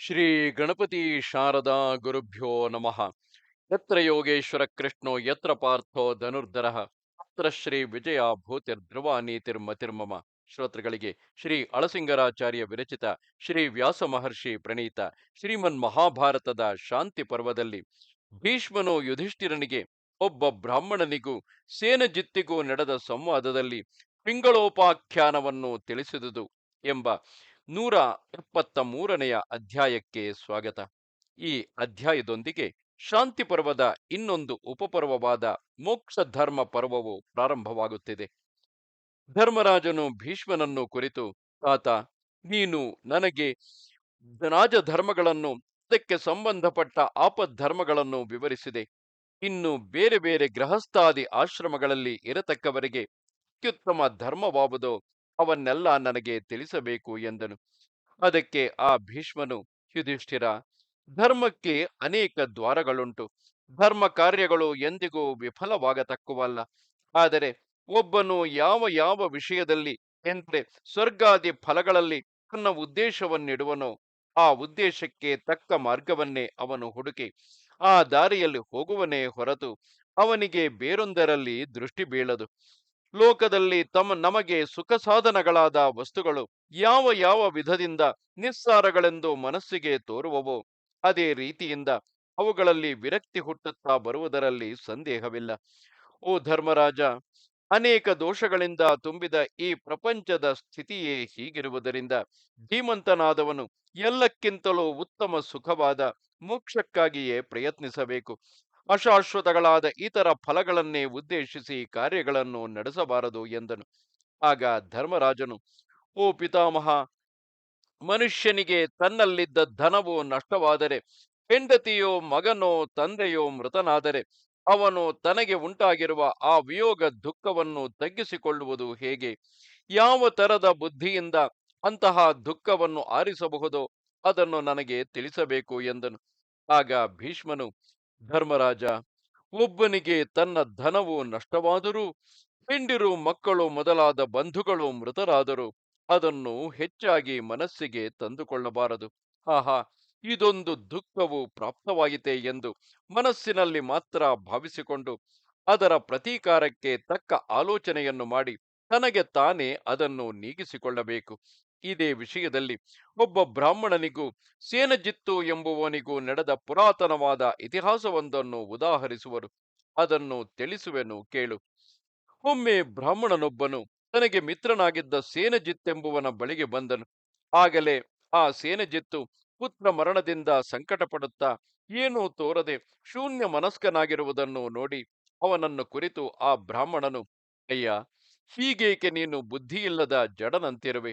ಶ್ರೀ ಗಣಪತಿ ಶಾರದಾ ಗುರುಭ್ಯೋ ನಮಃ. ಯತ್ರ ಯೋಗೇಶ್ವರ ಕೃಷ್ಣೋ, ಯತ್ರ ಪಾರ್ಥೋ ಧನುರ್ಧರ. ಅತ್ರ ಶ್ರೀ ವಿಜಯ ಭೂತಿರ್ಧ್ರುವ ನೀತಿರ್ಮತಿರ್ಮಮ ಶ್ರೋತೃಗಳಿಗೆ ಶ್ರೀ ಅಳಸಿಂಗರಾಚಾರ್ಯ ವಿರಚಿತ ಶ್ರೀ ವ್ಯಾಸ ಮಹರ್ಷಿ ಪ್ರಣೀತ ಶ್ರೀಮನ್ ಮಹಾಭಾರತದ ಶಾಂತಿ ಪರ್ವದಲ್ಲಿ ಭೀಷ್ಮನು ಯುಧಿಷ್ಠಿರನಿಗೆ ಒಬ್ಬ ಬ್ರಾಹ್ಮಣನಿಗೂ ಸೇನಜಿತ್ತಿಗೂ ನಡೆದ ಸಂವಾದದಲ್ಲಿ ಪಿಂಗಳೋಪಾಖ್ಯಾನವನ್ನು ತಿಳಿಸಿದುದು ಎಂಬ ನೂರ ಎಪ್ಪತ್ತ ಮೂರನೆಯ ಅಧ್ಯಾಯಕ್ಕೆ ಸ್ವಾಗತ. ಈ ಅಧ್ಯಾಯದೊಂದಿಗೆ ಶಾಂತಿ ಪರ್ವದ ಇನ್ನೊಂದು ಉಪಪರ್ವವಾದ ಮೋಕ್ಷ ಧರ್ಮ ಪರ್ವವು ಪ್ರಾರಂಭವಾಗುತ್ತಿದೆ. ಧರ್ಮರಾಜನು ಭೀಷ್ಮನನ್ನು ಕುರಿತು ಆತ ನೀನು ನನಗೆ ರಾಜಧರ್ಮಗಳನ್ನು ಅದಕ್ಕೆ ಸಂಬಂಧಪಟ್ಟ ಆಪದ್ಧರ್ಮಗಳನ್ನು ವಿವರಿಸಿದೆ. ಇನ್ನು ಬೇರೆ ಬೇರೆ ಗೃಹಸ್ಥಾದಿ ಆಶ್ರಮಗಳಲ್ಲಿ ಇರತಕ್ಕವರಿಗೆ ಅತ್ಯುತ್ತಮ ಧರ್ಮವಾವುದೋ ಅವನ್ನೆಲ್ಲ ನನಗೆ ತಿಳಿಸಬೇಕು ಎಂದನು. ಅದಕ್ಕೆ ಆ ಭೀಷ್ಮನು, ಯುಧಿಷ್ಠಿರ, ಧರ್ಮಕ್ಕೆ ಅನೇಕ ದ್ವಾರಗಳುಂಟು. ಧರ್ಮ ಕಾರ್ಯಗಳು ಎಂದಿಗೂ ವಿಫಲವಾಗತಕ್ಕವಲ್ಲ. ಆದರೆ ಒಬ್ಬನು ಯಾವ ಯಾವ ವಿಷಯದಲ್ಲಿ ಎಂದರೆ ಸ್ವರ್ಗಾದಿ ಫಲಗಳಲ್ಲಿ ತನ್ನ ಉದ್ದೇಶವನ್ನಿಡುವನೋ, ಆ ಉದ್ದೇಶಕ್ಕೆ ತಕ್ಕ ಮಾರ್ಗವನ್ನೇ ಅವನು ಹುಡುಕಿ, ಆ ದಾರಿಯಲ್ಲಿ ಹೋಗುವನೇ ಹೊರತು ಅವನಿಗೆ ಬೇರೊಂದರಲ್ಲಿ ದೃಷ್ಟಿ ಬೀಳದು. ಲೋಕದಲ್ಲಿ ತಮ್ಮ ನಮಗೆ ಸುಖ ಸಾಧನಗಳಾದ ವಸ್ತುಗಳು ಯಾವ ಯಾವ ವಿಧದಿಂದ ನಿಸ್ಸಾರಗಳೆಂದು ಮನಸ್ಸಿಗೆ ತೋರುವವೋ ಅದೇ ರೀತಿಯಿಂದ ಅವುಗಳಲ್ಲಿ ವಿರಕ್ತಿ ಹುಟ್ಟುತ್ತಾ ಬರುವುದರಲ್ಲಿ ಸಂದೇಹವಿಲ್ಲ. ಓ ಧರ್ಮರಾಜ, ಅನೇಕ ದೋಷಗಳಿಂದ ತುಂಬಿದ ಈ ಪ್ರಪಂಚದ ಸ್ಥಿತಿಯೇ ಹೀಗಿರುವುದರಿಂದ ಧೀಮಂತನಾದವನು ಎಲ್ಲಕ್ಕಿಂತಲೂ ಉತ್ತಮ ಸುಖವಾದ ಮೋಕ್ಷಕ್ಕಾಗಿಯೇ ಪ್ರಯತ್ನಿಸಬೇಕು. ಅಶಾಶ್ವತಗಳಾದ ಇತರ ಫಲಗಳನ್ನೇ ಉದ್ದೇಶಿಸಿ ಕಾರ್ಯಗಳನ್ನು ನಡೆಸಬಾರದು ಎಂದನು. ಆಗ ಧರ್ಮರಾಜನು, ಓ ಪಿತಾಮಹ, ಮನುಷ್ಯನಿಗೆ ತನ್ನಲ್ಲಿದ್ದ ಧನವು ನಷ್ಟವಾದರೆ, ಹೆಂಡತಿಯೋ ಮಗನೋ ತಂದೆಯೋ ಮೃತನಾದರೆ, ಅವನು ತನಗೆ ಉಂಟಾಗಿರುವ ಆ ವಿಯೋಗ ದುಃಖವನ್ನು ತಗ್ಗಿಸಿಕೊಳ್ಳುವುದು ಹೇಗೆ? ಯಾವ ತರದ ಬುದ್ಧಿಯಿಂದ ಅಂತಹ ದುಃಖವನ್ನು ಆರಿಸಬಹುದೋ ಅದನ್ನು ನನಗೆ ತಿಳಿಸಬೇಕು ಎಂದನು. ಆಗ ಭೀಷ್ಮನು ಧರ್ಮರಾಜ, ಒಬ್ಬನಿಗೆ ತನ್ನ ಧನವು ನಷ್ಟವಾದರೂ, ಹಿಂಡಿರು ಮಕ್ಕಳು ಮೊದಲಾದ ಬಂಧುಗಳು ಮೃತರಾದರು, ಅದನ್ನು ಹೆಚ್ಚಾಗಿ ಮನಸ್ಸಿಗೆ ತಂದುಕೊಳ್ಳಬಾರದು. ಆಹಾ, ಇದೊಂದು ದುಃಖವು ಪ್ರಾಪ್ತವಾಯಿತೆ ಎಂದು ಮನಸ್ಸಿನಲ್ಲಿ ಮಾತ್ರ ಭಾವಿಸಿಕೊಂಡು, ಅದರ ಪ್ರತೀಕಾರಕ್ಕೆ ತಕ್ಕ ಆಲೋಚನೆಯನ್ನು ಮಾಡಿ ತನಗೆ ತಾನೇ ಅದನ್ನು ನೀಗಿಸಿಕೊಳ್ಳಬೇಕು. ಇದೇ ವಿಷಯದಲ್ಲಿ ಒಬ್ಬ ಬ್ರಾಹ್ಮಣನಿಗೂ, ಸೇನಜಿತ್ತು ಎಂಬುವನಿಗೂ ನಡೆದ ಪುರಾತನವಾದ ಇತಿಹಾಸವೊಂದನ್ನು ಉದಾಹರಿಸುವರು. ಅದನ್ನು ತಿಳಿಸುವೆನು ಕೇಳು. ಒಮ್ಮೆ ಬ್ರಾಹ್ಮಣನೊಬ್ಬನು ತನಗೆ ಮಿತ್ರನಾಗಿದ್ದ ಸೇನಜಿತ್ತೆಂಬುವನ ಬಳಿಗೆ ಬಂದನು. ಆಗಲೇ ಆ ಸೇನಜಿತ್ತು ಪುತ್ರ ಮರಣದಿಂದ ಸಂಕಟ ಪಡುತ್ತಾ ಏನೂ ತೋರದೆ ಶೂನ್ಯ ಮನಸ್ಕನಾಗಿರುವುದನ್ನು ನೋಡಿ ಅವನನ್ನು ಕುರಿತು ಆ ಬ್ರಾಹ್ಮಣನು, ಅಯ್ಯ ಹೀಗೇಕೆ ನೀನು ಬುದ್ಧಿಯಿಲ್ಲದ ಜಡನಂತಿರುವೆ?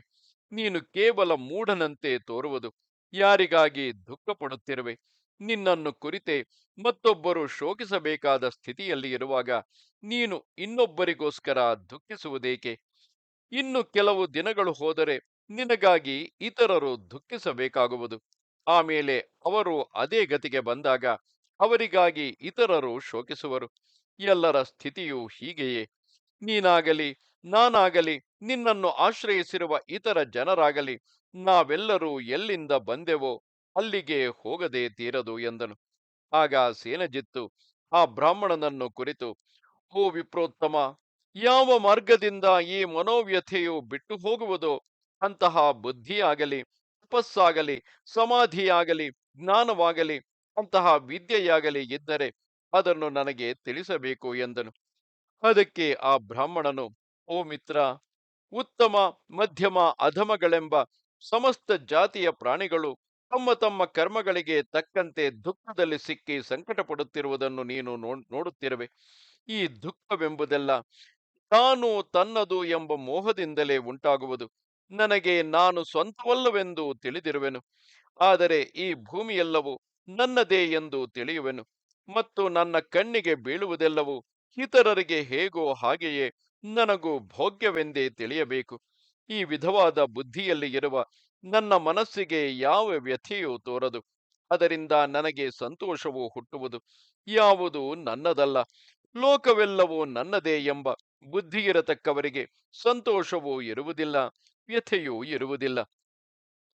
ನೀನು ಕೇವಲ ಮೂಢನಂತೆ ತೋರುವುದು. ಯಾರಿಗಾಗಿ ದುಃಖ ಪಡುತ್ತಿರುವೆ ನಿನ್ನನ್ನು ಕುರಿತೆ ಮತ್ತೊಬ್ಬರು ಶೋಕಿಸಬೇಕಾದ ಸ್ಥಿತಿಯಲ್ಲಿ ಇರುವಾಗ ನೀನು ಇನ್ನೊಬ್ಬರಿಗೋಸ್ಕರ ದುಃಖಿಸುವುದೇಕೆ? ಇನ್ನು ಕೆಲವು ದಿನಗಳು ಹೋದರೆ ನಿನಗಾಗಿ ಇತರರು ದುಃಖಿಸಬೇಕಾಗುವುದು. ಆಮೇಲೆ ಅವರು ಅದೇ ಗತಿಗೆ ಬಂದಾಗ ಅವರಿಗಾಗಿ ಇತರರು ಶೋಕಿಸುವರು. ಎಲ್ಲರ ಸ್ಥಿತಿಯು ಹೀಗೆಯೇ. ನೀನಾಗಲಿ, ನಾನಾಗಲಿ, ನಿನ್ನನ್ನು ಆಶ್ರಯಿಸಿರುವ ಇತರ ಜನರಾಗಲಿ, ನಾವೆಲ್ಲರೂ ಎಲ್ಲಿಂದ ಬಂದೆವೋ ಅಲ್ಲಿಗೆ ಹೋಗದೆ ತೀರದು ಎಂದನು. ಆಗ ಸೇನಜಿತ್ತು, ಆ ಬ್ರಾಹ್ಮಣನನ್ನು ಕುರಿತು ಓ ವಿಪ್ರೋತ್ತಮ, ಯಾವ ಮಾರ್ಗದಿಂದ ಈ ಮನೋವ್ಯಥೆಯು ಬಿಟ್ಟು ಹೋಗುವುದೋ ಅಂತಹ ಬುದ್ಧಿಯಾಗಲಿ, ತಪಸ್ಸಾಗಲಿ, ಸಮಾಧಿಯಾಗಲಿ, ಜ್ಞಾನವಾಗಲಿ, ಅಂತಹ ವಿದ್ಯೆಯಾಗಲಿ ಇದ್ದರೆ ಅದನ್ನು ನನಗೆ ತಿಳಿಸಬೇಕು ಎಂದನು. ಅದಕ್ಕೆ ಆ ಬ್ರಾಹ್ಮಣನು, ಓ ಮಿತ್ರ, ಉತ್ತಮ, ಮಧ್ಯಮ, ಅಧಮಗಳೆಂಬ ಸಮಸ್ತ ಜಾತಿಯ ಪ್ರಾಣಿಗಳು ತಮ್ಮ ತಮ್ಮ ಕರ್ಮಗಳಿಗೆ ತಕ್ಕಂತೆ ದುಃಖದಲ್ಲಿ ಸಿಕ್ಕಿ ಸಂಕಟ ಪಡುತ್ತಿರುವುದನ್ನು ನೀನು ನೋಡುತ್ತಿರುವೆ. ಈ ದುಃಖವೆಂಬುದೆಲ್ಲ ತಾನು ತನ್ನದು ಎಂಬ ಮೋಹದಿಂದಲೇ ಉಂಟಾಗುವುದು. ನನಗೆ ನಾನು ಸ್ವಂತವಲ್ಲವೆಂದು ತಿಳಿದಿರುವೆನು. ಆದರೆ ಈ ಭೂಮಿಯೆಲ್ಲವೂ ನನ್ನದೇ ಎಂದು ತಿಳಿಯುವೆನು. ಮತ್ತು ನನ್ನ ಕಣ್ಣಿಗೆ ಬೀಳುವುದೆಲ್ಲವೂ ಇತರರಿಗೆ ಹೇಗೋ ಹಾಗೆಯೇ ನನಗೂ ಭೋಗ್ಯವೆಂದೇ ತಿಳಿಯಬೇಕು. ಈ ವಿಧವಾದ ಬುದ್ಧಿಯಲ್ಲಿ ಇರುವ ನನ್ನ ಮನಸ್ಸಿಗೆ ಯಾವ ವ್ಯಥೆಯೂ ತೋರದು. ಅದರಿಂದ ನನಗೆ ಸಂತೋಷವು ಹುಟ್ಟುವುದು ಯಾವುದು ನನ್ನದಲ್ಲ. ಲೋಕವೆಲ್ಲವೂ ನನ್ನದೇ ಎಂಬ ಬುದ್ಧಿಯಿರತಕ್ಕವರಿಗೆ ಸಂತೋಷವೂ ಇರುವುದಿಲ್ಲ, ವ್ಯಥೆಯೂ ಇರುವುದಿಲ್ಲ.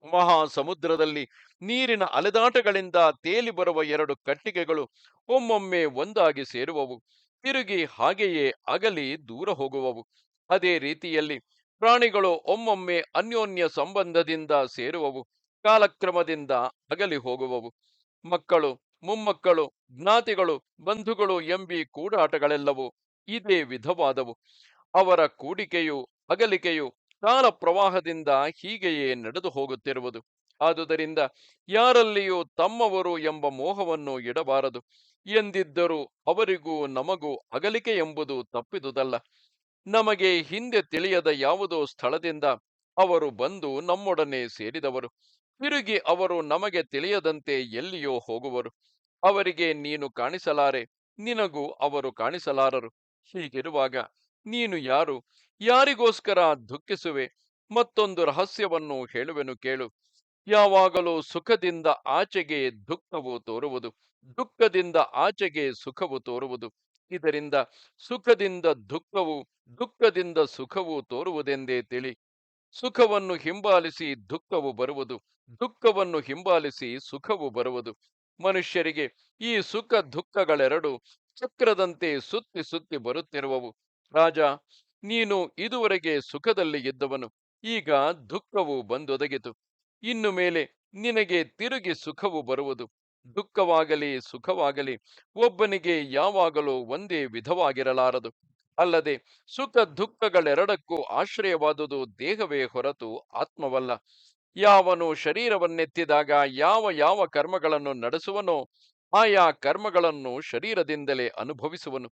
ಮಹಾ ಸಮುದ್ರದಲ್ಲಿ ನೀರಿನ ಅಲೆದಾಟಗಳಿಂದ ತೇಲಿ ಬರುವ ಎರಡು ಕಟ್ಟಿಗೆಗಳು ಒಮ್ಮೊಮ್ಮೆ ಒಂದಾಗಿ ಸೇರುವವು. ತಿರುಗಿ ಹಾಗೆಯೇ ಅಗಲಿ ದೂರ ಹೋಗುವವು. ಅದೇ ರೀತಿಯಲ್ಲಿ ಪ್ರಾಣಿಗಳು ಒಮ್ಮೊಮ್ಮೆ ಅನ್ಯೋನ್ಯ ಸಂಬಂಧದಿಂದ ಸೇರುವವು. ಕಾಲಕ್ರಮದಿಂದ ಅಗಲಿ ಹೋಗುವವು. ಮಕ್ಕಳು, ಮೊಮ್ಮಕ್ಕಳು, ಜ್ಞಾತಿಗಳು, ಬಂಧುಗಳು ಎಂಬಿ ಕೂಡಾಟಗಳೆಲ್ಲವೂ ಇದೇ ವಿಧವಾದವು. ಅವರ ಕೂಡಿಕೆಯು, ಅಗಲಿಕೆಯು ಕಾಲ ಪ್ರವಾಹದಿಂದ ಹೀಗೆಯೇ ನಡೆದು ಹೋಗುತ್ತಿರುವುದು ಆದುದರಿಂದ ಯಾರಲ್ಲಿಯೂ ತಮ್ಮವರು ಎಂಬ ಮೋಹವನ್ನು ಇಡಬಾರದು. ಎಂದಿದ್ದರೂ ಅವರಿಗೂ ನಮಗೂ ಅಗಲಿಕೆ ಎಂಬುದು ತಪ್ಪಿದುದಲ್ಲ. ನಮಗೆ ಹಿಂದೆ ತಿಳಿಯದ ಯಾವುದೋ ಸ್ಥಳದಿಂದ ಅವರು ಬಂದು ನಮ್ಮೊಡನೆ ಸೇರಿದವರು. ತಿರುಗಿ ಅವರು ನಮಗೆ ತಿಳಿಯದಂತೆ ಎಲ್ಲಿಯೋ ಹೋಗುವರು. ಅವರಿಗೆ ನೀನು ಕಾಣಿಸಲಾರೆ, ನಿನಗೂ ಅವರು ಕಾಣಿಸಲಾರರು. ಹೀಗಿರುವಾಗ ನೀನು ಯಾರು? ಯಾರಿಗೋಸ್ಕರ ದುಃಖಿಸುವೆ? ಮತ್ತೊಂದು ರಹಸ್ಯವನ್ನು ಹೇಳುವೆನು ಕೇಳು. ಯಾವಾಗಲೂ ಸುಖದಿಂದ ಆಚೆಗೆ ದುಃಖವು ತೋರುವುದು, ದುಃಖದಿಂದ ಆಚೆಗೆ ಸುಖವು ತೋರುವುದು. ಇದರಿಂದ ಸುಖದಿಂದ ದುಃಖವು, ದುಃಖದಿಂದ ಸುಖವು ತೋರುವುದೆಂದೇ ತಿಳಿ. ಸುಖವನ್ನು ಹಿಂಬಾಲಿಸಿ ದುಃಖವು ಬರುವುದು, ದುಃಖವನ್ನು ಹಿಂಬಾಲಿಸಿ ಸುಖವು ಬರುವುದು. ಮನುಷ್ಯರಿಗೆ ಈ ಸುಖ ದುಃಖಗಳೆರಡು ಚಕ್ರದಂತೆ ಸುತ್ತಿ ಸುತ್ತಿ ಬರುತ್ತಿರುವವು. ರಾಜ, ನೀನು ಇದುವರೆಗೆ ಸುಖದಲ್ಲಿ ಇದ್ದವನು, ಈಗ ದುಃಖವು ಬಂದೊದಗಿತು. ಇನ್ನು ಮೇಲೆ ನಿನಗೆ ತಿರುಗಿ ಸುಖವು ಬರುವುದು. ದುಃಖವಾಗಲಿ ಸುಖವಾಗಲಿ ಒಬ್ಬನಿಗೆ ಯಾವಾಗಲೂ ಒಂದೇ ವಿಧವಾಗಿರಲಾರದು. ಅಲ್ಲದೆ ಸುಖ ದುಃಖಗಳೆರಡಕ್ಕೂ ಆಶ್ರಯವಾದುದು ದೇಹವೇ ಹೊರತು ಆತ್ಮವಲ್ಲ. ಯಾವನು ಶರೀರವನ್ನೆತ್ತಿದಾಗ ಯಾವ ಯಾವ ಕರ್ಮಗಳನ್ನು ನಡೆಸುವನೋ ಆಯಾ ಕರ್ಮಗಳನ್ನು ಶರೀರದಿಂದಲೇ ಅನುಭವಿಸುವನು.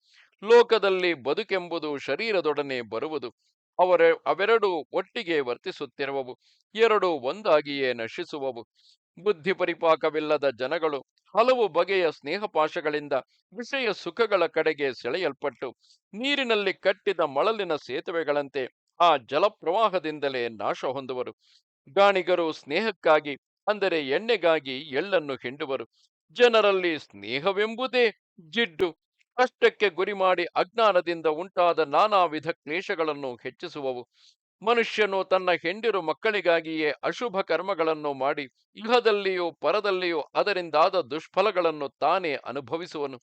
ಲೋಕದಲ್ಲಿ ಬದುಕೆಂಬುದು ಶರೀರದೊಡನೆ ಬರುವುದು. ಅವರ, ಅವೆರಡು ಒಟ್ಟಿಗೆ ವರ್ತಿಸುತ್ತಿರುವವು. ಎರಡು ಒಂದಾಗಿಯೇ ನಶಿಸುವವು. ಬುದ್ಧಿ ಪರಿಪಾಕವಿಲ್ಲದ ಜನಗಳು ಹಲವು ಬಗೆಯ ಸ್ನೇಹಪಾಶಗಳಿಂದ ವಿಷಯ ಸುಖಗಳ ಕಡೆಗೆ ಸೆಳೆಯಲ್ಪಟ್ಟು ನೀರಿನಲ್ಲಿ ಕಟ್ಟಿದ ಮಳಲಿನ ಸೇತುವೆಗಳಂತೆ ಆ ಜಲಪ್ರವಾಹದಿಂದಲೇ ನಾಶ ಹೊಂದುವರು. ಗಾಣಿಗರು ಸ್ನೇಹಕ್ಕಾಗಿ, ಅಂದರೆ ಎಣ್ಣೆಗಾಗಿ ಎಳ್ಳನ್ನು ಹಿಂಡುವರು. ಜನರಲ್ಲಿ ಸ್ನೇಹವೆಂಬುದೇ ಜಿಡ್ಡು. ಕಷ್ಟಕ್ಕೆ ಗುರಿ ಮಾಡಿ ಅಜ್ಞಾನದಿಂದ ಉಂಟಾದ ನಾನಾ ವಿಧ ಕ್ಲೇಶಗಳನ್ನು ಹೆಚ್ಚಿಸುವವು. ಮನುಷ್ಯನು ತನ್ನ ಹೆಂಡಿರು ಮಕ್ಕಳಿಗಾಗಿಯೇ ಅಶುಭ ಕರ್ಮಗಳನ್ನು ಮಾಡಿ ಇಹದಲ್ಲಿಯೂ ಪರದಲ್ಲಿಯೂ ಅದರಿಂದಾದ ದುಷ್ಫಲಗಳನ್ನು ತಾನೇ ಅನುಭವಿಸುವನು.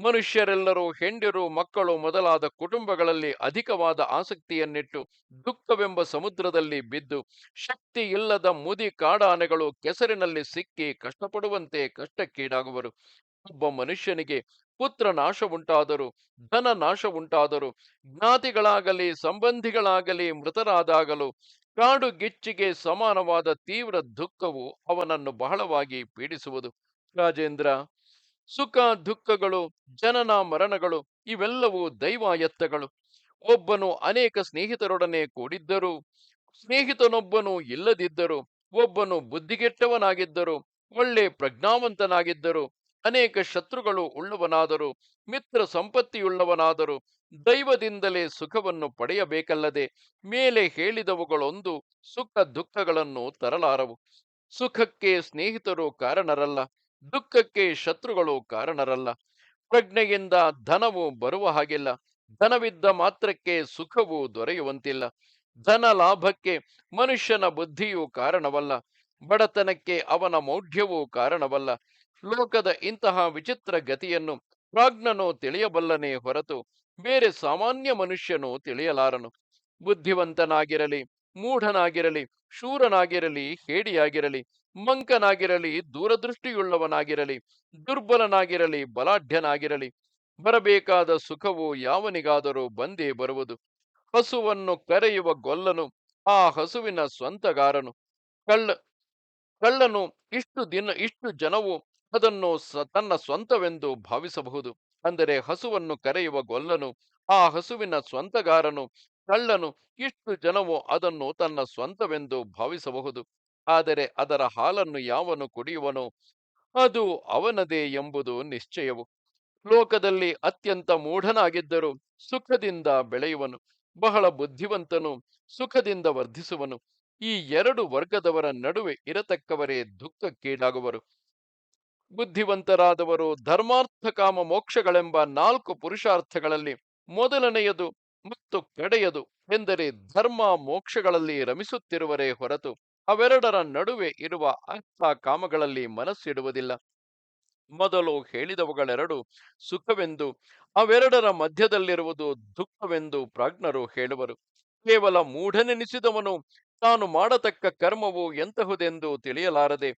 ಮನುಷ್ಯರೆಲ್ಲರೂ ಹೆಂಡಿರು ಮಕ್ಕಳು ಮೊದಲಾದ ಕುಟುಂಬಗಳಲ್ಲಿ ಅಧಿಕವಾದ ಆಸಕ್ತಿಯನ್ನಿಟ್ಟು ದುಃಖವೆಂಬ ಸಮುದ್ರದಲ್ಲಿ ಬಿದ್ದು ಶಕ್ತಿ ಇಲ್ಲದ ಮುದಿ ಕಾಡಾನೆಗಳು ಕೆಸರಿನಲ್ಲಿ ಸಿಕ್ಕಿ ಕಷ್ಟಪಡುವಂತೆ ಕಷ್ಟಕ್ಕೀಡಾಗುವರು. ಒಬ್ಬ ಮನುಷ್ಯನಿಗೆ ಪುತ್ರ ನಾಶ ಉಂಟಾದರು ಧನ ನಾಶ ಉಂಟಾದರು ಜ್ಞಾತಿಗಳಾಗಲಿ, ಸಂಬಂಧಿಗಳಾಗಲಿ ಮೃತರಾದಾಗಲು, ಕಾಡು ಗಿಚ್ಚಿಗೆ ಸಮಾನವಾದ ತೀವ್ರ ದುಃಖವು ಅವನನ್ನು ಬಹಳವಾಗಿ ಪೀಡಿಸುವುದು. ರಾಜೇಂದ್ರ, ಸುಖ ದುಃಖಗಳು, ಜನನ ಮರಣಗಳು, ಇವೆಲ್ಲವೂ ದೈವಾಯತ್ತಗಳು. ಒಬ್ಬನು ಅನೇಕ ಸ್ನೇಹಿತರೊಡನೆ ಕೂಡಿದ್ದರು, ಸ್ನೇಹಿತನೊಬ್ಬನು ಇಲ್ಲದಿದ್ದರು, ಒಬ್ಬನು ಬುದ್ಧಿಗೆಟ್ಟವನಾಗಿದ್ದರು, ಒಳ್ಳೆ ಪ್ರಜ್ಞಾವಂತನಾಗಿದ್ದರೂ ಅನೇಕ ಶತ್ರುಗಳು ಉಳ್ಳವನಾದರೂ, ಮಿತ್ರ ಸಂಪತ್ತಿಯುಳ್ಳವನಾದರೂ ದೈವದಿಂದಲೇ ಸುಖವನ್ನು ಪಡೆಯಬೇಕಲ್ಲದೆ ಮೇಲೆ ಹೇಳಿದವುಗಳೊಂದು ಸುಖ ದುಃಖಗಳನ್ನು ತರಲಾರವು. ಸುಖಕ್ಕೆ ಸ್ನೇಹಿತರು ಕಾರಣರಲ್ಲ, ದುಃಖಕ್ಕೆ ಶತ್ರುಗಳು ಕಾರಣರಲ್ಲ. ಪ್ರಜ್ಞೆಯಿಂದ ಧನವು ಬರುವ ಹಾಗಿಲ್ಲ, ಧನವಿದ್ದ ಮಾತ್ರಕ್ಕೆ ಸುಖವು ದೊರೆಯುವಂತಿಲ್ಲ. ಧನ ಲಾಭಕ್ಕೆ ಮನುಷ್ಯನ ಬುದ್ಧಿಯು ಕಾರಣವಲ್ಲ, ಬಡತನಕ್ಕೆ ಅವನ ಮೌಢ್ಯವೂ ಕಾರಣವಲ್ಲ. ಲೋಕದ ಇಂತಹ ವಿಚಿತ್ರ ಗತಿಯನ್ನು ಪ್ರಾಜ್ಞನು ತಿಳಿಯಬಲ್ಲನೇ ಹೊರತು ಬೇರೆ ಸಾಮಾನ್ಯ ಮನುಷ್ಯನು ತಿಳಿಯಲಾರನು. ಬುದ್ಧಿವಂತನಾಗಿರಲಿ, ಮೂಢನಾಗಿರಲಿ, ಶೂರನಾಗಿರಲಿ, ಹೇಡಿಯಾಗಿರಲಿ, ಮಂಕನಾಗಿರಲಿ, ದೂರದೃಷ್ಟಿಯುಳ್ಳವನಾಗಿರಲಿ, ದುರ್ಬಲನಾಗಿರಲಿ, ಬಲಾಢ್ಯನಾಗಿರಲಿ, ಬರಬೇಕಾದ ಸುಖವು ಯಾವನಿಗಾದರೂ ಬಂದೇ ಬರುವುದು. ಹಸುವನ್ನು ಕರೆಯುವ ಗೊಲ್ಲನು ಆ ಹಸುವಿನ ಸ್ವಂತಗಾರನು. ಕಳ್ಳ, ಕಳ್ಳನು ಇಷ್ಟು ದಿನ, ಇಷ್ಟು ಜನವು ಅದನ್ನು ತನ್ನ ಸ್ವಂತವೆಂದು ಭಾವಿಸಬಹುದು. ಅಂದರೆ ಹಸುವನ್ನು ಕರೆಯುವ ಗೊಲ್ಲನು, ಆ ಹಸುವಿನ ಸ್ವಂತಗಾರನು, ಕಳ್ಳನು, ಇಷ್ಟು ಜನವು ಅದನ್ನು ತನ್ನ ಸ್ವಂತವೆಂದು ಭಾವಿಸಬಹುದು. ಆದರೆ ಅದರ ಹಾಲನ್ನು ಯಾವನು ಕುಡಿಯುವನೋ? ಅದು ಅವನದೇ ಎಂಬುದು ನಿಶ್ಚಯವು. ಲೋಕದಲ್ಲಿ ಅತ್ಯಂತ ಮೂಢನಾಗಿದ್ದರೂ ಸುಖದಿಂದ ಬೆಳೆಯುವನು, ಬಹಳ ಬುದ್ಧಿವಂತನು, ಸುಖದಿಂದ ವರ್ಧಿಸುವನು. ಈ ಎರಡು ವರ್ಗದವರ ನಡುವೆ ಇರತಕ್ಕವರೇ ದುಃಖಕ್ಕೀಡಾಗುವರು. ಬುದ್ಧಿವಂತರಾದವರು ಧರ್ಮಾರ್ಥ ಕಾಮ ಮೋಕ್ಷಗಳೆಂಬ ನಾಲ್ಕು ಪುರುಷಾರ್ಥಗಳಲ್ಲಿ ಮೊದಲನೆಯದು ಮತ್ತು ಕಡೆಯದು ಎಂದರೆ ಧರ್ಮ ಮೋಕ್ಷಗಳಲ್ಲಿ ರಮಿಸುತ್ತಿರುವರೇ ಹೊರತು ಅವೆರಡರ ನಡುವೆ ಇರುವ ಅರ್ಥ ಕಾಮಗಳಲ್ಲಿ ಮನಸ್ಸಿಡುವುದಿಲ್ಲ. ಮೊದಲು ಹೇಳಿದವುಗಳೆರಡು ಸುಖವೆಂದು, ಅವೆರಡರ ಮಧ್ಯದಲ್ಲಿರುವುದು ದುಃಖವೆಂದು ಪ್ರಾಜ್ಞರು ಹೇಳುವರು. ಕೇವಲ ಮೂಢನೆನಿಸಿದವನು ತಾನು ಮಾಡತಕ್ಕ ಕರ್ಮವು ಎಂತಹುದೆಂದು ತಿಳಿಯಲಾರದೆ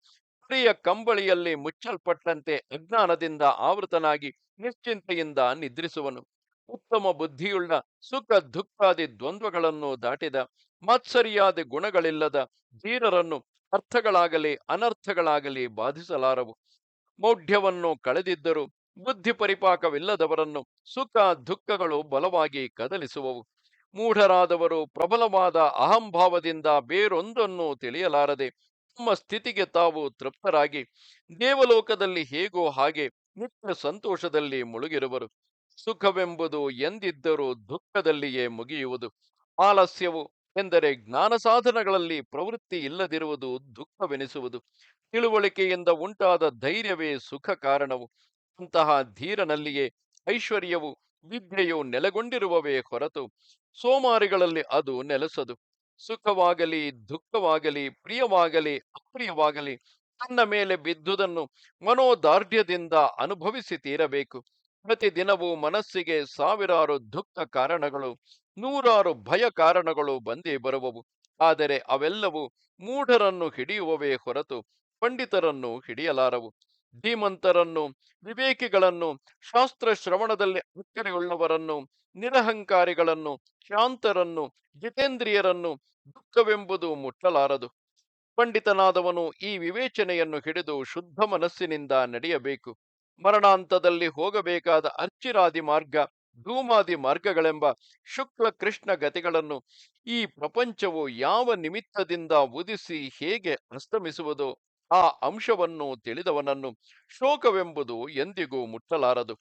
ಪ್ರಿಯ ಕಂಬಳಿಯಲ್ಲಿ ಮುಚ್ಚಲ್ಪಟ್ಟಂತೆ ಅಜ್ಞಾನದಿಂದ ಆವೃತನಾಗಿ ನಿಶ್ಚಿಂತೆಯಿಂದ ನಿದ್ರಿಸುವನು. ಉತ್ತಮ ಬುದ್ಧಿಯುಳ್ಳ ಸುಖ ದುಃಖಾದಿ ದ್ವಂದ್ವಗಳನ್ನು ದಾಟಿದ ಮಾತ್ಸರಿಯಾದ ಗುಣಗಳಿಲ್ಲದ ಧೀರರನ್ನು ಅರ್ಥಗಳಾಗಲಿ ಅನರ್ಥಗಳಾಗಲಿ ಬಾಧಿಸಲಾರವು. ಮೌಢ್ಯವನ್ನು ಕಳೆದಿದ್ದರೂ ಬುದ್ಧಿ ಪರಿಪಾಕವಿಲ್ಲದವರನ್ನು ಸುಖ ದುಃಖಗಳು ಬಲವಾಗಿ ಕದಲಿಸುವವು. ಮೂಢರಾದವರು ಪ್ರಬಲವಾದ ಅಹಂಭಾವದಿಂದ ಬೇರೊಂದನ್ನು ತಿಳಿಯಲಾರದೆ ತಮ್ಮ ಸ್ಥಿತಿಗೆ ತಾವು ತೃಪ್ತರಾಗಿ ದೇವಲೋಕದಲ್ಲಿ ಹೇಗೋ ಹಾಗೆ ನಿತ್ಯ ಸಂತೋಷದಲ್ಲಿ ಮುಳುಗಿರುವರು. ಸುಖವೆಂಬುದು ಎಂದಿದ್ದರೂ ದುಃಖದಲ್ಲಿಯೇ ಮುಗಿಯುವುದು. ಆಲಸ್ಯವು ಎಂದರೆ ಜ್ಞಾನ ಸಾಧನಗಳಲ್ಲಿ ಪ್ರವೃತ್ತಿ ಇಲ್ಲದಿರುವುದು ದುಃಖವೆನಿಸುವುದು. ತಿಳುವಳಿಕೆಯಿಂದ ಉಂಟಾದ ಧೈರ್ಯವೇ ಸುಖ ಕಾರಣವು. ಅಂತಹ ಧೀರನಲ್ಲಿಯೇ ಐಶ್ವರ್ಯವು ವಿದ್ಯೆಯು ನೆಲೆಗೊಂಡಿರುವವೇ ಹೊರತು ಸೋಮಾರಿಗಳಲ್ಲಿ ಅದು ನೆಲೆಸದು. ಸುಖವಾಗಲಿ, ದುಃಖವಾಗಲಿ, ಪ್ರಿಯವಾಗಲಿ, ಅಪ್ರಿಯವಾಗಲಿ, ತನ್ನ ಮೇಲೆ ಬಿದ್ದುದನ್ನು ಮನೋದಾರ್ಢ್ಯದಿಂದ ಅನುಭವಿಸಿ ತೀರಬೇಕು. ಪ್ರತಿದಿನವೂ ಮನಸ್ಸಿಗೆ ಸಾವಿರಾರು ದುಃಖ ಕಾರಣಗಳು, ನೂರಾರು ಭಯ ಕಾರಣಗಳು ಬಂದೇ ಬರುವವು. ಆದರೆ ಅವೆಲ್ಲವೂ ಮೂಢರನ್ನು ಹಿಡಿಯುವವೇ ಹೊರತು ಪಂಡಿತರನ್ನು ಹಿಡಿಯಲಾರವು. ಧೀಮಂತರನ್ನು, ವಿವೇಕಿಗಳನ್ನು, ಶಾಸ್ತ್ರ ಶ್ರವಣದಲ್ಲಿ ಅಕ್ಕರೆಗೊಳ್ಳುವರನ್ನು ನಿರಹಂಕಾರಿಗಳನ್ನು, ಶಾಂತರನ್ನು, ಜಿತೇಂದ್ರಿಯರನ್ನು ದುಃಖವೆಂಬುದು ಮುಟ್ಟಲಾರದು. ಪಂಡಿತನಾದವನು ಈ ವಿವೇಚನೆಯನ್ನು ಹಿಡಿದು ಶುದ್ಧ ಮನಸ್ಸಿನಿಂದ ನಡೆಯಬೇಕು. ಮರಣಾಂತದಲ್ಲಿ ಹೋಗಬೇಕಾದ ಅರ್ಚಿರಾದಿ ಮಾರ್ಗ, ಧೂಮಾದಿ ಮಾರ್ಗಗಳೆಂಬ ಶುಕ್ಲ ಕೃಷ್ಣ ಗತಿಗಳನ್ನು ಈ ಪ್ರಪಂಚವು ಯಾವ ನಿಮಿತ್ತದಿಂದ ಉದಿಸಿ ಹೇಗೆ ಅಸ್ತಮಿಸುವುದೋ? ಆ ಅಂಶವನ್ನು ತಿಳಿದವನನ್ನು ಶೋಕವೆಂಬುದು ಎಂದಿಗೂ ಮುಟ್ಟಲಾರದು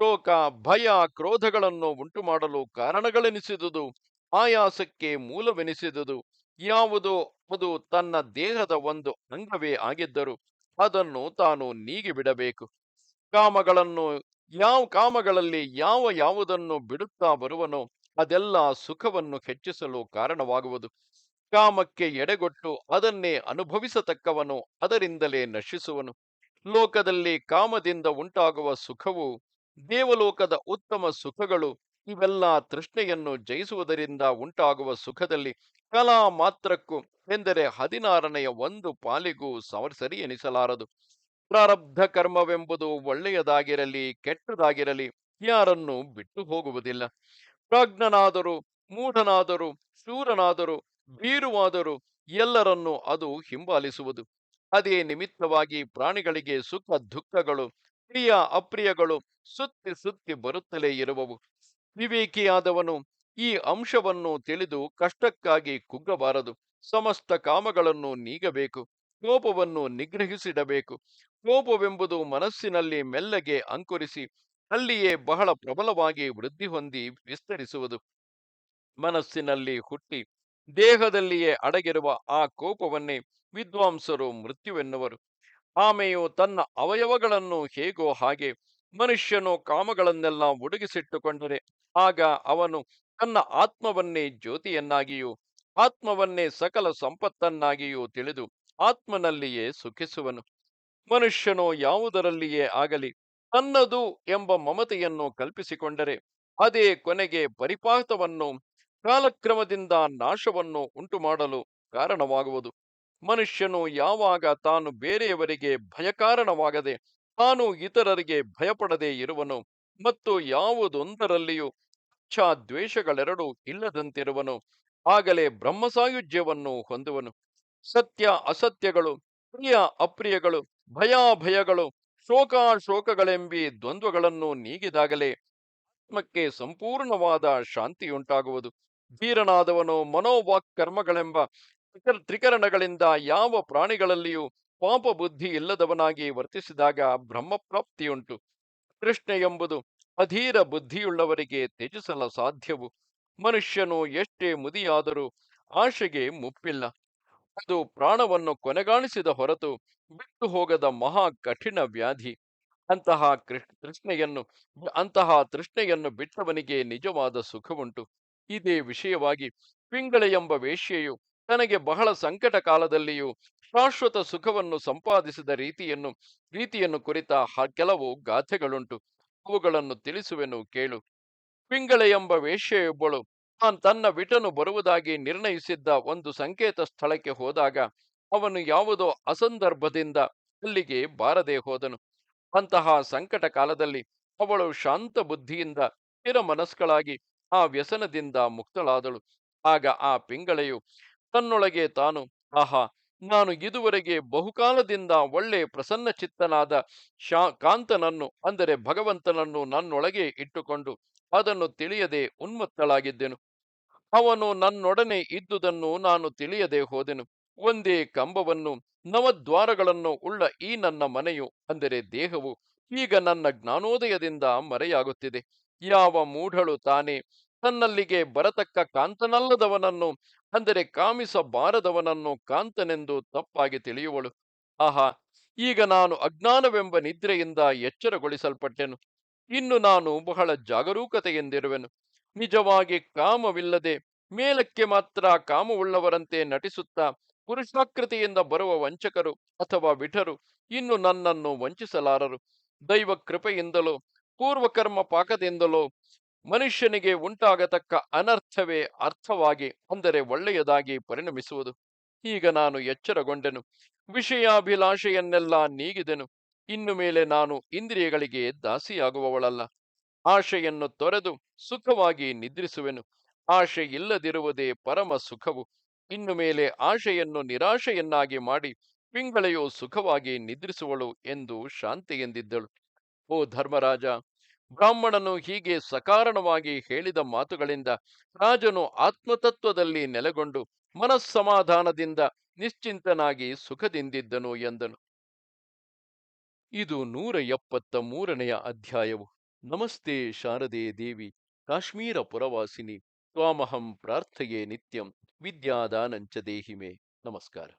ಶೋಕ, ಭಯ, ಕ್ರೋಧಗಳನ್ನು ಉಂಟು ಮಾಡಲು ಕಾರಣಗಳೆನಿಸಿದುದು, ಆಯಾಸಕ್ಕೆ ಮೂಲವೆನಿಸಿದುದು, ಯಾವುದೋ ಅದು ತನ್ನ ದೇಹದ ಒಂದು ಅಂಗವೇ ಆಗಿದ್ದರೂ. ಅದನ್ನು ತಾನು ನೀಗಿ ಬಿಡಬೇಕು ಕಾಮಗಳನ್ನು ಯಾವ ಕಾಮಗಳಲ್ಲಿ ಯಾವ ಯಾವುದನ್ನು ಬಿಡುತ್ತಾ ಬರುವನೋ ಅದೆಲ್ಲ ಸುಖವನ್ನು ಹೆಚ್ಚಿಸಲು ಕಾರಣವಾಗುವುದು. ಕಾಮಕ್ಕೆ ಎಡೆಗೊಟ್ಟು ಅದನ್ನೇ ಅನುಭವಿಸತಕ್ಕವನು, ಅದರಿಂದಲೇ ನಶಿಸುವನು. ಲೋಕದಲ್ಲಿ ಕಾಮದಿಂದ ಉಂಟಾಗುವ ಸುಖವು, ದೇವಲೋಕದ ಉತ್ತಮ ಸುಖಗಳು, ಇವೆಲ್ಲ ತೃಷ್ಣೆಯನ್ನು ಜಯಿಸುವುದರಿಂದ ಉಂಟಾಗುವ ಸುಖದಲ್ಲಿ ಕಲಾ ಮಾತ್ರಕ್ಕೂ ಎಂದರೆ ಹದಿನಾರನೆಯ ಒಂದು ಪಾಲಿಗೂ ಸರಿ ಎನಿಸಲಾರದು. ಪ್ರಾರಬ್ಧ ಕರ್ಮವೆಂಬುದು ಒಳ್ಳೆಯದಾಗಿರಲಿ, ಕೆಟ್ಟದಾಗಿರಲಿ, ಯಾರನ್ನು ಬಿಟ್ಟು ಹೋಗುವುದಿಲ್ಲ. ಪ್ರಾಜ್ಞನಾದರೂ, ಮೂಢನಾದರೂ, ಶೂರನಾದರೂ ಭೀರುವಾದರೂ ಎಲ್ಲರನ್ನೂ ಅದು ಹಿಂಬಾಲಿಸುವುದು. ಅದೇ ನಿಮಿತ್ತವಾಗಿ ಪ್ರಾಣಿಗಳಿಗೆ ಸುಖ ದುಃಖಗಳು, ಪ್ರಿಯ ಅಪ್ರಿಯಗಳು ಸುತ್ತಿ ಸುತ್ತಿ ಬರುತ್ತಲೇ ಇರುವವು. ವಿವೇಕಿಯಾದವನು ಈ ಅಂಶವನ್ನು ತಿಳಿದು ಕಷ್ಟಕ್ಕಾಗಿ ಕುಗ್ಗಬಾರದು. ಸಮಸ್ತ ಕಾಮಗಳನ್ನು ನೀಗಬೇಕು. ಕೋಪವನ್ನು ನಿಗ್ರಹಿಸಿಡಬೇಕು. ಕೋಪವೆಂಬುದು ಮನಸ್ಸಿನಲ್ಲಿ ಮೆಲ್ಲಗೆ ಅಂಕುರಿಸಿ, ಅಲ್ಲಿಯೇ ಬಹಳ ಪ್ರಬಲವಾಗಿ ವೃದ್ಧಿ ಹೊಂದಿ ವಿಸ್ತರಿಸುವುದು. ಮನಸ್ಸಿನಲ್ಲಿ ಹುಟ್ಟಿ ದೇಹದಲ್ಲಿಯೇ ಅಡಗಿರುವ ಆ ಕೋಪವನ್ನೇ ವಿದ್ವಾಂಸರು ಮೃತ್ಯುವೆನ್ನುವರು. ಆಮೆಯು ತನ್ನ ಅವಯವಗಳನ್ನು ಹೇಗೋ ಹಾಗೆ ಮನುಷ್ಯನು ಕಾಮಗಳನ್ನೆಲ್ಲ ಒಡಗಿಸಿಟ್ಟುಕೊಂಡರೆ ಆಗ ಅವನು ತನ್ನ ಆತ್ಮವನ್ನೇ ಜ್ಯೋತಿಯನ್ನಾಗಿಯೂ, ಆತ್ಮವನ್ನೇ ಸಕಲ ಸಂಪತ್ತನ್ನಾಗಿಯೂ ತಿಳಿದು ಆತ್ಮನಲ್ಲಿಯೇ ಸುಖಿಸುವನು. ಮನುಷ್ಯನು ಯಾವುದರಲ್ಲಿಯೇ ಆಗಲಿ ತನ್ನದು ಎಂಬ ಮಮತೆಯನ್ನು ಕಲ್ಪಿಸಿಕೊಂಡರೆ, ಅದೇ ಕೊನೆಗೆ ಪರಿಪಾತವನ್ನು ಕಾಲಕ್ರಮದಿಂದ ನಾಶವನ್ನು ಉಂಟು ಮಾಡಲು ಕಾರಣವಾಗುವುದು. ಮನುಷ್ಯನು ಯಾವಾಗ ತಾನು ಬೇರೆಯವರಿಗೆ ಭಯಕಾರಣವಾಗದೆ ತಾನು ಇತರರಿಗೆ ಭಯಪಡದೆ ಇರುವನು ಮತ್ತು ಯಾವುದೊಂದರಲ್ಲಿಯೂ ಇಚ್ಛಾ ದ್ವೇಷಗಳೆರಡೂ ಇಲ್ಲದಂತಿರುವನು, ಆಗಲೇ ಬ್ರಹ್ಮಸಾಯುಜ್ಯವನ್ನು ಹೊಂದುವನು. ಸತ್ಯ ಅಸತ್ಯಗಳು ಪ್ರಿಯ ಅಪ್ರಿಯಗಳು, ಭಯಾಭಯಗಳು, ಶೋಕಾಶೋಕಗಳೆಂಬಿ ದ್ವಂದ್ವಗಳನ್ನು ನೀಗಿದಾಗಲೇ ಆತ್ಮಕ್ಕೆ ಸಂಪೂರ್ಣವಾದ ಶಾಂತಿಯುಂಟಾಗುವುದು. ಧೀರನಾದವನು ಮನೋವಾಕ್ ಕರ್ಮಗಳೆಂಬ ತ್ರಿಕ- ತ್ರಿಕರಣಗಳಿಂದ ಯಾವ ಪ್ರಾಣಿಗಳಲ್ಲಿಯೂ ಪಾಪ ಬುದ್ಧಿ ಇಲ್ಲದವನಾಗಿ ವರ್ತಿಸಿದಾಗ ಬ್ರಹ್ಮಪ್ರಾಪ್ತಿಯುಂಟು. ತೃಷ್ಣೆ ಎಂಬುದು ಅಧೀರ ಬುದ್ಧಿಯುಳ್ಳವರಿಗೆ ತ್ಯಜಿಸಲ ಸಾಧ್ಯವು. ಮನುಷ್ಯನು ಎಷ್ಟೇ ಮುದಿಯಾದರೂ ಆಶೆಗೆ ಮುಪ್ಪಿಲ್ಲ. ಅದು ಪ್ರಾಣವನ್ನು ಕೊನೆಗಾಣಿಸಿದ ಹೊರತು ಬಿಟ್ಟು ಹೋಗದ ಮಹಾ ಕಠಿಣ ವ್ಯಾಧಿ. ಅಂತಹ ಕೃಷ್ಣ ತೃಷ್ಣೆಯನ್ನು ಅಂತಹ ತೃಷ್ಣೆಯನ್ನು ಬಿಟ್ಟವನಿಗೆ ನಿಜವಾದ ಸುಖವುಂಟು. ಇದೇ ವಿಷಯವಾಗಿ ಪಿಂಗಳ ಎಂಬ ವೇಶ್ಯೆಯು ತನಗೆ ಬಹಳ ಸಂಕಟ ಕಾಲದಲ್ಲಿಯೂ ಶಾಶ್ವತ ಸುಖವನ್ನು ಸಂಪಾದಿಸಿದ ರೀತಿಯನ್ನು ರೀತಿಯನ್ನು ಕುರಿತ ಕೆಲವು ಗಾಥೆಗಳುಂಟು. ಅವುಗಳನ್ನು ತಿಳಿಸುವೆನು ಕೇಳು. ಪಿಂಗಳೆ ಎಂಬ ವೇಶ್ಯೆಯೊಬ್ಬಳು ತಾನ್ ತನ್ನ ವಿಟನು ಬರುವುದಾಗಿ ನಿರ್ಣಯಿಸಿದ್ದ ಒಂದು ಸಂಕೇತ ಸ್ಥಳಕ್ಕೆ ಹೋದಾಗ ಅವನು ಯಾವುದೋ ಅಸಂದರ್ಭದಿಂದ ಅಲ್ಲಿಗೆ ಬಾರದೆ ಹೋದನು. ಅಂತಹ ಸಂಕಟ ಕಾಲದಲ್ಲಿ ಅವಳು ಶಾಂತ ಬುದ್ಧಿಯಿಂದ ಸ್ಥಿರ ಮನಸ್ಕಳಾಗಿ ಆ ವ್ಯಸನದಿಂದ ಮುಕ್ತಳಾದಳು. ಆಗ ಆ ಪಿಂಗಳೆಯು ತನ್ನೊಳಗೆ ತಾನು, ಆಹಾ, ನಾನು ಇದುವರೆಗೆ ಬಹುಕಾಲದಿಂದ ಒಳ್ಳೆ ಪ್ರಸನ್ನ ಚಿತ್ತನಾದ ಶಾ, ಕಾಂತನನ್ನು, ಅಂದರೆ ಭಗವಂತನನ್ನು ನನ್ನೊಳಗೆ ಇಟ್ಟುಕೊಂಡು ಅದನ್ನು ತಿಳಿಯದೆ ಉನ್ಮತ್ತಳಾಗಿದ್ದೆನು. ಅವನು ನನ್ನೊಡನೆ ಇದ್ದುದನ್ನು ನಾನು ತಿಳಿಯದೆ ಹೋದೆನು. ಒಂದೇ ಕಂಬವನ್ನು, ನವದ್ವಾರಗಳನ್ನು ಉಳ್ಳ ಈ ನನ್ನ ಮನೆಯು, ಅಂದರೆ ದೇಹವು, ಈಗ ನನ್ನ ಜ್ಞಾನೋದಯದಿಂದ ಮರೆಯಾಗುತ್ತಿದೆ. ಯಾವ ಮೂಢಳು ತಾನೇ ತನ್ನಲ್ಲಿಗೆ ಬರತಕ್ಕ ಕಾಂತನಲ್ಲದವನನ್ನು, ಅಂದರೆ ಕಾಮಿಸಬಾರದವನನ್ನು ಕಾಂತನೆಂದು ತಪ್ಪಾಗಿ ತಿಳಿಯುವಳು. ಆಹಾ, ಈಗ ನಾನು ಅಜ್ಞಾನವೆಂಬ ನಿದ್ರೆಯಿಂದ ಎಚ್ಚರಗೊಳಿಸಲ್ಪಟ್ಟೆನು. ಇನ್ನು ನಾನು ಬಹಳ ಜಾಗರೂಕತೆಯಿಂದಿರುವೆನು. ನಿಜವಾಗಿ ಕಾಮವಿಲ್ಲದೆ ಮೇಲಕ್ಕೆ ಮಾತ್ರ ಕಾಮವುಳ್ಳವರಂತೆ ನಟಿಸುತ್ತಾ ಪುರುಷಾಕೃತಿಯಿಂದ ಬರುವ ವಂಚಕರು ಅಥವಾ ವಿಠರು ಇನ್ನು ನನ್ನನ್ನು ವಂಚಿಸಲಾರರು. ದೈವ ಕೃಪೆಯಿಂದಲೋ, ಪೂರ್ವಕರ್ಮ ಪಾಕದಿಂದಲೋ ಮನುಷ್ಯನಿಗೆ ಉಂಟಾಗತಕ್ಕ ಅನರ್ಥವೇ ಅರ್ಥವಾಗಿ ಅಂದರೆ ಒಳ್ಳೆಯದಾಗಿ ಪರಿಣಮಿಸುವುದು. ಈಗ ನಾನು ಎಚ್ಚರಗೊಂಡೆನು. ವಿಷಯಾಭಿಲಾಷೆಯನ್ನೆಲ್ಲ ನೀಗಿದೆನು. ಇನ್ನು ಮೇಲೆ ನಾನು ಇಂದ್ರಿಯಗಳಿಗೆ ದಾಸಿಯಾಗುವವಳಲ್ಲ. ಆಶೆಯನ್ನು ತೊರೆದು ಸುಖವಾಗಿ ನಿದ್ರಿಸುವೆನು. ಆಶೆ ಇಲ್ಲದಿರುವುದೇ ಪರಮ ಸುಖವು. ಇನ್ನು ಮೇಲೆ ಆಶೆಯನ್ನು ನಿರಾಶೆಯನ್ನಾಗಿ ಮಾಡಿ ಪಿಂಗಳೆಯು ಸುಖವಾಗಿ ನಿದ್ರಿಸುವಳು ಎಂದು ಶಾಂತಿ ಎಂದಿದ್ದಳು ಓ ಧರ್ಮರಾಜ! ಬ್ರಾಹ್ಮಣನು ಹೀಗೆ ಸಕಾರಣವಾಗಿ ಹೇಳಿದ ಮಾತುಗಳಿಂದ ರಾಜನು ಆತ್ಮತತ್ವದಲ್ಲಿ ನೆಲೆಗೊಂಡು ಮನಸ್ಸಮಾಧಾನದಿಂದ ನಿಶ್ಚಿಂತನಾಗಿ ಸುಖದಿಂದಿದ್ದನು ಎಂದನು. ಇದು ನೂರ ಎಪ್ಪತ್ತ ಮೂರನೆಯ ಅಧ್ಯಾಯವು. ನಮಸ್ತೆ ಶಾರದೆ ದೇವಿ, ಕಾಶ್ಮೀರ ಪುರವಾಸಿನಿ, ತ್ವಾಮಹಂ ಪ್ರಾರ್ಥೆಯೇ ನಿತ್ಯಂ, ವಿದ್ಯಾದಾನಂಚ ದೇಹಿಮೆ. ನಮಸ್ಕಾರ.